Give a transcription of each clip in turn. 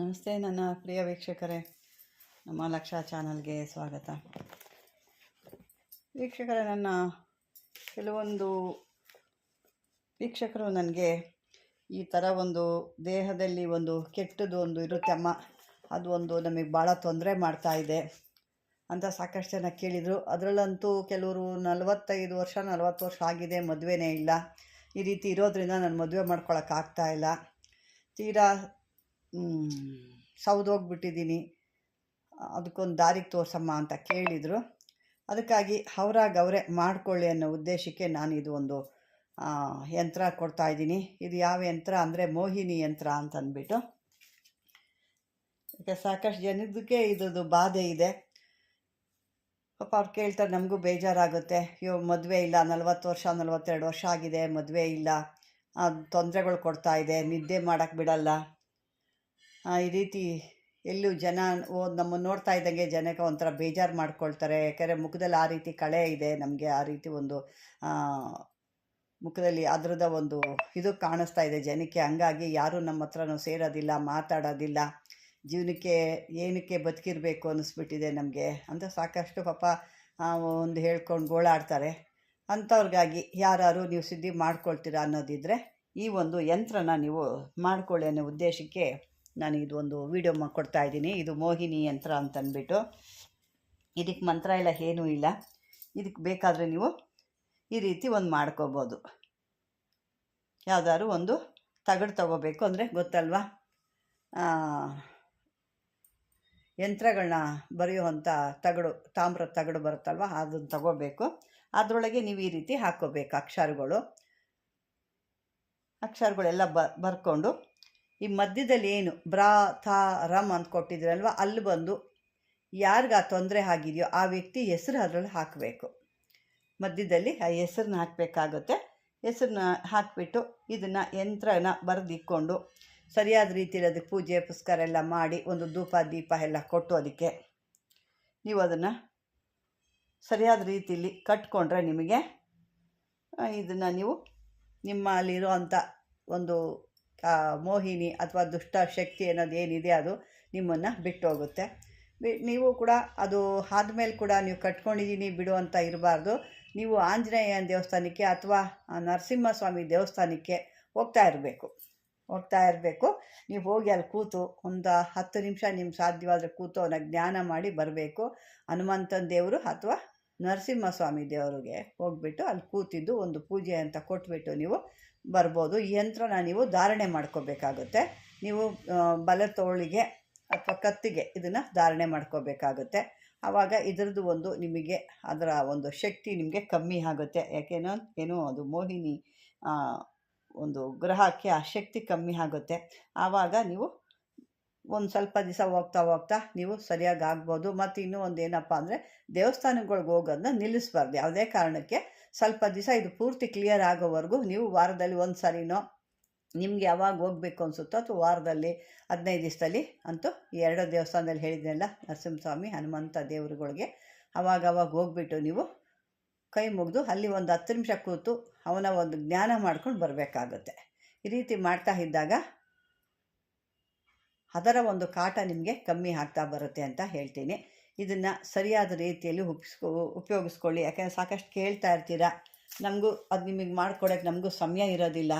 ನಮಸ್ತೆ ನನ್ನ ಪ್ರಿಯ ವೀಕ್ಷಕರೇ. ನಮ್ಮ ಲಕ್ಷ ಚಾನಲ್ಗೆ ಸ್ವಾಗತ. ವೀಕ್ಷಕರೇ, ನನ್ನ ಕೆಲವೊಂದು ವೀಕ್ಷಕರು ನನಗೆ ಈ ಥರ ಒಂದು ದೇಹದಲ್ಲಿ ಒಂದು ಕೆಟ್ಟದ್ದು ಒಂದು ಇರುತ್ತೆ ಅಮ್ಮ. ಅದು ಒಂದು ನಮಗೆ ಭಾಳ ತೊಂದರೆ ಮಾಡ್ತಾ ಇದೆ ಅಂತ ಸಾಕಷ್ಟು ಜನ ಕೇಳಿದರು. ಅದರಲ್ಲಂತೂ ಕೆಲವರು ನಲವತ್ತೈದು ವರ್ಷ, ನಲವತ್ತು ವರ್ಷ ಆಗಿದೆ, ಮದುವೆನೇ ಇಲ್ಲ. ಈ ರೀತಿ ಇರೋದ್ರಿಂದ ನಾನು ಮದುವೆ ಮಾಡ್ಕೊಳಕ್ಕಾಗ್ತಾ ಇಲ್ಲ. ತೀರಾ ಸೌದೋಗ್ಬಿಟ್ಟಿದ್ದೀನಿ ಅದಕ್ಕೊಂದು ದಾರಿಗೆ ತೋರ್ಸಮ್ಮ ಅಂತ ಕೇಳಿದರು. ಅದಕ್ಕಾಗಿ ಅವರೇ ಮಾಡಿಕೊಳ್ಳಿ ಅನ್ನೋ ಉದ್ದೇಶಕ್ಕೆ ನಾನು ಇದು ಒಂದು ಯಂತ್ರ ಕೊಡ್ತಾ ಇದ್ದೀನಿ. ಇದು ಯಾವ ಯಂತ್ರ ಅಂದರೆ ಮೋಹಿನಿ ಯಂತ್ರ ಅಂತ ಈಗ ಸಾಕಷ್ಟು ಜನದಕ್ಕೆ ಇದ್ರದ್ದು ಬಾಧೆ ಇದೆ. ಪಾಪ ಅವ್ರು ಕೇಳ್ತಾರೆ ನಮಗೂ ಬೇಜಾರಾಗುತ್ತೆ. ಅಯ್ಯೋ, ಮದುವೆ ಇಲ್ಲ, ನಲ್ವತ್ತು ವರ್ಷ, ನಲ್ವತ್ತೆರಡು ವರ್ಷ ಆಗಿದೆ, ಮದುವೆ ಇಲ್ಲ ತೊಂದರೆಗಳು ಕೊಡ್ತಾ ಇದೆ, ನಿದ್ದೆ ಮಾಡೋಕ್ಕೆ ಬಿಡಲ್ಲ. ಈ ರೀತಿ ಎಲ್ಲೂ ಜನ ಓ ನಮ್ಮನ್ನು ನೋಡ್ತಾ ಇದ್ದಂಗೆ ಜನಕ್ಕೆ ಒಂಥರ ಬೇಜಾರು ಮಾಡ್ಕೊಳ್ತಾರೆ. ಯಾಕಂದರೆ ಮುಖದಲ್ಲಿ ಆ ರೀತಿ ಕಳೆ ಇದೆ ನಮಗೆ, ಆ ರೀತಿ ಒಂದು ಮುಖದಲ್ಲಿ ಅದರದ ಒಂದು ಇದು ಕಾಣಿಸ್ತಾ ಇದೆ ಜನಕ್ಕೆ. ಹಂಗಾಗಿ ಯಾರೂ ನಮ್ಮ ಹತ್ರನೂ ಸೇರೋದಿಲ್ಲ, ಮಾತಾಡೋದಿಲ್ಲ. ಜೀವನಕ್ಕೆ ಏನಕ್ಕೆ ಬದುಕಿರಬೇಕು ಅನ್ನಿಸ್ಬಿಟ್ಟಿದೆ ನಮಗೆ. ಅಂತ ಸಾಕಷ್ಟು ಪಾಪ ಒಂದು ಹೇಳ್ಕೊಂಡು ಗೋಳಾಡ್ತಾರೆ. ಅಂಥವ್ರಿಗಾಗಿ ಯಾರು ನೀವು ಸುದ್ದಿ ಮಾಡ್ಕೊಳ್ತೀರಾ ಅನ್ನೋದಿದ್ದರೆ ಈ ಒಂದು ಯಂತ್ರನ ನೀವು ಮಾಡ್ಕೊಳ್ಳಿ ಅನ್ನೋ ಉದ್ದೇಶಕ್ಕೆ ನಾನು ಇದೊಂದು ವೀಡಿಯೋ ಮಾ ಕೊಡ್ತಾ ಇದ್ದೀನಿ. ಇದು ಮೋಹಿನಿ ಯಂತ್ರ ಅಂತಂದ್ಬಿಟ್ಟು ಇದಕ್ಕೆ ಮಂತ್ರ ಎಲ್ಲ ಏನೂ ಇಲ್ಲ. ಇದಕ್ಕೆ ಬೇಕಾದರೆ ನೀವು ಈ ರೀತಿ ಒಂದು ಮಾಡ್ಕೋಬೋದು. ಯಾವ್ದಾದ್ರು ಒಂದು ತಗಡು ತಗೋಬೇಕು ಅಂದರೆ ಗೊತ್ತಲ್ವಾ? ಯಂತ್ರಗಳನ್ನ ಬರೆಯುವಂಥ ತಗಡು, ತಾಮ್ರ ತಗಡು ಬರುತ್ತಲ್ವ? ಅದನ್ನು ತಗೋಬೇಕು. ಅದರೊಳಗೆ ನೀವು ಈ ರೀತಿ ಹಾಕ್ಕೋಬೇಕು ಅಕ್ಷರಗಳು. ಅಕ್ಷರಗಳೆಲ್ಲ ಬರ್ಕೊಂಡು ಈ ಮಧ್ಯದಲ್ಲಿ ಏನು? ಬ್ರಾ, ಥಾ ರಮ್ ಅಂತ ಕೊಟ್ಟಿದ್ರಲ್ವ? ಅಲ್ಲಿ ಬಂದು ಯಾರಿಗೆ ಆ ತೊಂದರೆ ಆಗಿದೆಯೋ ಆ ವ್ಯಕ್ತಿ ಹೆಸರು ಅದರಲ್ಲಿ ಹಾಕಬೇಕು. ಮಧ್ಯದಲ್ಲಿ ಆ ಹೆಸರನ್ನ ಹಾಕಬೇಕಾಗುತ್ತೆ. ಹೆಸರನ್ನ ಹಾಕಿಬಿಟ್ಟು ಇದನ್ನು ಯಂತ್ರನ ಬರೆದಿಕ್ಕೊಂಡು ಸರಿಯಾದ ರೀತಿಯಲ್ಲಿ ಅದಕ್ಕೆ ಪೂಜೆ, ಪುಸ್ಕಾರ ಎಲ್ಲ ಮಾಡಿ ಒಂದು ಧೂಪ, ದೀಪ ಎಲ್ಲ ಕೊಟ್ಟು ಅದಕ್ಕೆ ನೀವು ಅದನ್ನು ಸರಿಯಾದ ರೀತಿಯಲ್ಲಿ ಕಟ್ಕೊಂಡ್ರೆ ನಿಮಗೆ ಇದನ್ನು ನೀವು ನಿಮ್ಮಲ್ಲಿರುವಂಥ ಒಂದು ಮೋಹಿನಿ ಅಥವಾ ದುಷ್ಟ ಶಕ್ತಿ ಅನ್ನೋದು ಏನಿದೆ ಅದು ನಿಮ್ಮನ್ನು ಬಿಟ್ಟು ಹೋಗುತ್ತೆ ನೀವು ಕೂಡ ಅದು ಆದಮೇಲೆ ಕೂಡ ನೀವು ಕಟ್ಕೊಂಡಿದ್ದೀನಿ ಬಿಡು ಅಂತ ಇರಬಾರ್ದು. ನೀವು ಆಂಜನೇಯ ದೇವಸ್ಥಾನಕ್ಕೆ ಅಥವಾ ನರಸಿಂಹಸ್ವಾಮಿ ದೇವಸ್ಥಾನಕ್ಕೆ ಹೋಗ್ತಾ ಇರಬೇಕು. ಹೋಗ್ತಾ ಇರಬೇಕು. ನೀವು ಹೋಗಿ ಅಲ್ಲಿ ಕೂತು ಒಂದು ಹತ್ತು ನಿಮಿಷ ನಿಮ್ಗೆ ಸಾಧ್ಯವಾದರೆ ಕೂತು ಅವನ ಜ್ಞಾನ ಮಾಡಿ ಬರಬೇಕು. ಹನುಮಂತನ ದೇವರು ಅಥವಾ ನರಸಿಂಹಸ್ವಾಮಿ ದೇವರಿಗೆ ಹೋಗ್ಬಿಟ್ಟು ಅಲ್ಲಿ ಕೂತಿದ್ದು ಒಂದು ಪೂಜೆ ಅಂತ ಕೊಟ್ಬಿಟ್ಟು ನೀವು ಬರ್ಬೋದು. ಈ ಯಂತ್ರನ ನೀವು ಧಾರಣೆ ಮಾಡ್ಕೋಬೇಕಾಗುತ್ತೆ. ನೀವು ಬಲ ತೋಳಿಗೆ ಅಥವಾ ಕತ್ತಿಗೆ ಇದನ್ನು ಧಾರಣೆ ಮಾಡ್ಕೋಬೇಕಾಗುತ್ತೆ. ಆವಾಗ ಇದರದ್ದು ಒಂದು ನಿಮಗೆ ಅದರ ಒಂದು ಶಕ್ತಿ ನಿಮಗೆ ಕಮ್ಮಿ ಆಗುತ್ತೆ. ಯಾಕೆನೋ, ಏನೋ ಅದು ಮೋಹಿನಿ ಒಂದು ಗ್ರಹಕ್ಕೆ ಆ ಶಕ್ತಿ ಕಮ್ಮಿ ಆಗುತ್ತೆ. ಆವಾಗ ನೀವು ಒಂದು ಸ್ವಲ್ಪ ದಿವಸ ಹೋಗ್ತಾ ಹೋಗ್ತಾ ನೀವು ಸರಿಯಾಗಿ ಆಗ್ಬೋದು. ಮತ್ತು ಇನ್ನೂ ಒಂದು ಏನಪ್ಪ ಅಂದರೆ ದೇವಸ್ಥಾನಗಳಿಗೆ ಹೋಗೋದನ್ನ ನಿಲ್ಲಿಸ್ಬಾರ್ದು. ಯಾವುದೇ ಕಾರಣಕ್ಕೆ ಸ್ವಲ್ಪ ದಿವಸ ಇದು ಪೂರ್ತಿ ಕ್ಲಿಯರ್ ಆಗೋವರೆಗೂ ನೀವು ವಾರದಲ್ಲಿ ಒಂದು ಸರಿನೋ ನಿಮ್ಗೆ ಯಾವಾಗ ಹೋಗ್ಬೇಕು ಅನಿಸುತ್ತೋ ಅಥವಾ ವಾರದಲ್ಲಿ ಹದಿನೈದು ದಿವಸದಲ್ಲಿ ಅಂತೂ ಎರಡು ದೇವಸ್ಥಾನದಲ್ಲಿ ಹೇಳಿದ್ನಲ್ಲ ನರಸಿಂಹಸ್ವಾಮಿ ಹನುಮಂತ ದೇವರುಗಳಿಗೆ ಅವಾಗ ಅವಾಗ ಹೋಗ್ಬಿಟ್ಟು ನೀವು ಕೈ ಮುಗಿದು ಅಲ್ಲಿ ಒಂದು ಹತ್ತು ನಿಮಿಷ ಕೂತು ಅವನ ಒಂದು ಜ್ಞಾನ ಮಾಡ್ಕೊಂಡು ಬರಬೇಕಾಗುತ್ತೆ. ಈ ರೀತಿ ಮಾಡ್ತಾ ಇದ್ದಾಗ ಅದರ ಒಂದು ಕಾಟ ನಿಮಗೆ ಕಮ್ಮಿ ಆಗ್ತಾ ಬರುತ್ತೆ ಅಂತ ಹೇಳ್ತೀನಿ. ಇದನ್ನು ಸರಿಯಾದ ರೀತಿಯಲ್ಲಿ ಉಪಿಸ್ಕೊ, ಉಪಯೋಗಿಸ್ಕೊಳ್ಳಿ. ಯಾಕೆಂದರೆ ಸಾಕಷ್ಟು ಕೇಳ್ತಾ ಇರ್ತೀರ? ನಮಗೂ ಅದು ನಿಮಗೆ ಮಾಡ್ಕೊಡೋಕ್ಕೆ ನಮಗೂ ಸಮಯ ಇರೋದಿಲ್ಲ.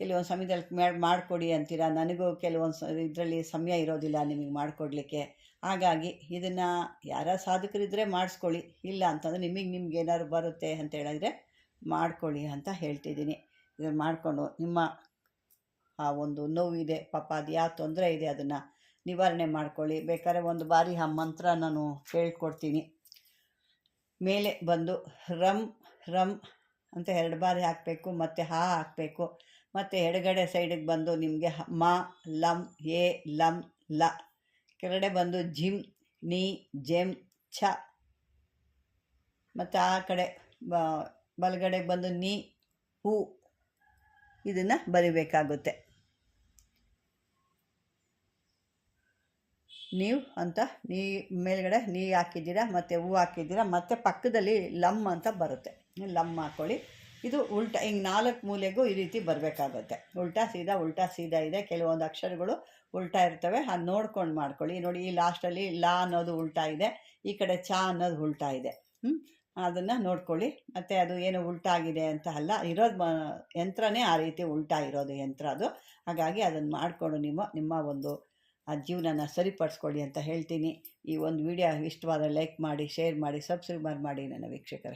ಕೆಲವೊಂದು ಸಮಯದಲ್ಲಿ ಮಾಡಿಕೊಡಿ ಅಂತೀರ? ನನಗೂ ಕೆಲವೊಂದು ಇದರಲ್ಲಿ ಸಮಯ ಇರೋದಿಲ್ಲ ನಿಮಗೆ ಮಾಡಿಕೊಡ್ಲಿಕ್ಕೆ. ಹಾಗಾಗಿ ಇದನ್ನು ಯಾರ ಸಾಧಕರಿದ್ದರೆ ಮಾಡಿಸ್ಕೊಳ್ಳಿ. ಇಲ್ಲ ಅಂತಂದರೆ ನಿಮಗೆ ನಿಮ್ಗೆ ಏನಾದ್ರು ಬರುತ್ತೆ ಅಂತ ಹೇಳಿದ್ರೆ ಮಾಡ್ಕೊಳ್ಳಿ ಅಂತ ಹೇಳ್ತಿದ್ದೀನಿ. ಇದನ್ನು ಮಾಡಿಕೊಂಡು ನಿಮ್ಮ ಆ ಒಂದು ನೋವಿದೆ, ಪಾಪ ಅದು ಯಾವ ತೊಂದರೆ ಇದೆ ಅದನ್ನು ನಿವಾರಣೆ ಮಾಡ್ಕೊಳ್ಳಿ. ಬೇಕಾದ್ರೆ ಒಂದು ಬಾರಿ ಆ ಮಂತ್ರ ನಾನು ಹೇಳ್ಕೊಡ್ತೀನಿ ಮೇಲೆ ಬಂದು ರಮ್ ರಮ್ ಅಂತ ಎರಡು ಬಾರಿ ಹಾಕಬೇಕು, ಮತ್ತು ಹಾ ಹಾಕಬೇಕು. ಮತ್ತು ಎಡಗಡೆ ಸೈಡಿಗೆ ಬಂದು ನಿಮಗೆ ಮ, ಲಂ ಎ ಲಂ, ಲ. ಕೆಳಗಡೆ ಬಂದು ಜಿಮ್, ನಿ, ಜೆಮ್, ಛ. ಮತ್ತು ಆ ಕಡೆ ಬ ಬಲಗಡೆ ಬಂದು ನಿ, ಹೂ. ಇದನ್ನು ಬರಿಬೇಕಾಗುತ್ತೆ. ನೀವು ಅಂತ ನೀ ಮೇಲ್ಗಡೆ ನೀ ಹಾಕಿದ್ದೀರಾ, ಮತ್ತು ಹೂ ಹಾಕಿದ್ದೀರಾ, ಮತ್ತು ಪಕ್ಕದಲ್ಲಿ ಲಮ್ ಅಂತ ಬರುತ್ತೆ. ಲಮ್ ಹಾಕ್ಕೊಳ್ಳಿ ಇದು ಉಲ್ಟಾ, ಹಿಂಗೆ ನಾಲ್ಕು ಮೂಲೆಗೂ ಈ ರೀತಿ ಬರಬೇಕಾಗುತ್ತೆ. ಉಲ್ಟಾ ಸೀದಾ ಉಲ್ಟಾ ಸೀದಾ ಇದೆ. ಕೆಲವೊಂದು ಅಕ್ಷರಗಳು ಉಲ್ಟಾ ಇರ್ತವೆ. ಅದು ನೋಡ್ಕೊಂಡು ಮಾಡ್ಕೊಳ್ಳಿ. ನೋಡಿ, ಈ ಲಾಸ್ಟಲ್ಲಿ ಲಾ ಅನ್ನೋದು ಉಲ್ಟಾ ಇದೆ. ಈ ಕಡೆ ಚಾ ಅನ್ನೋದು ಉಲ್ಟಾ ಇದೆ. ಹ್ಞೂ ಅದನ್ನು ನೋಡ್ಕೊಳ್ಳಿ. ಮತ್ತು ಅದು ಏನು ಉಲ್ಟಾ ಆಗಿದೆ ಅಂತ ಅಲ್ಲ, ಇರೋದು ಯಂತ್ರನೇ ಆ ರೀತಿ ಉಲ್ಟಾ ಇರೋದು ಯಂತ್ರ ಅದು. ಹಾಗಾಗಿ ಅದನ್ನು ಮಾಡಿಕೊಂಡು ನಿಮ್ಮ ನಿಮ್ಮ ಒಂದು ಆ ಜೀವನನ ಸರಿಪಡಿಸ್ಕೊಳ್ಳಿ ಅಂತ ಹೇಳ್ತೀನಿ. ಈ ಒಂದು ವಿಡಿಯೋ ಇಷ್ಟವಾದ ಲೈಕ್ ಮಾಡಿ, ಶೇರ್ ಮಾಡಿ, ಸಬ್ಸ್ಕ್ರೈಬ್ ಮಾಡಿ ನನ್ನ ವೀಕ್ಷಕರೇ.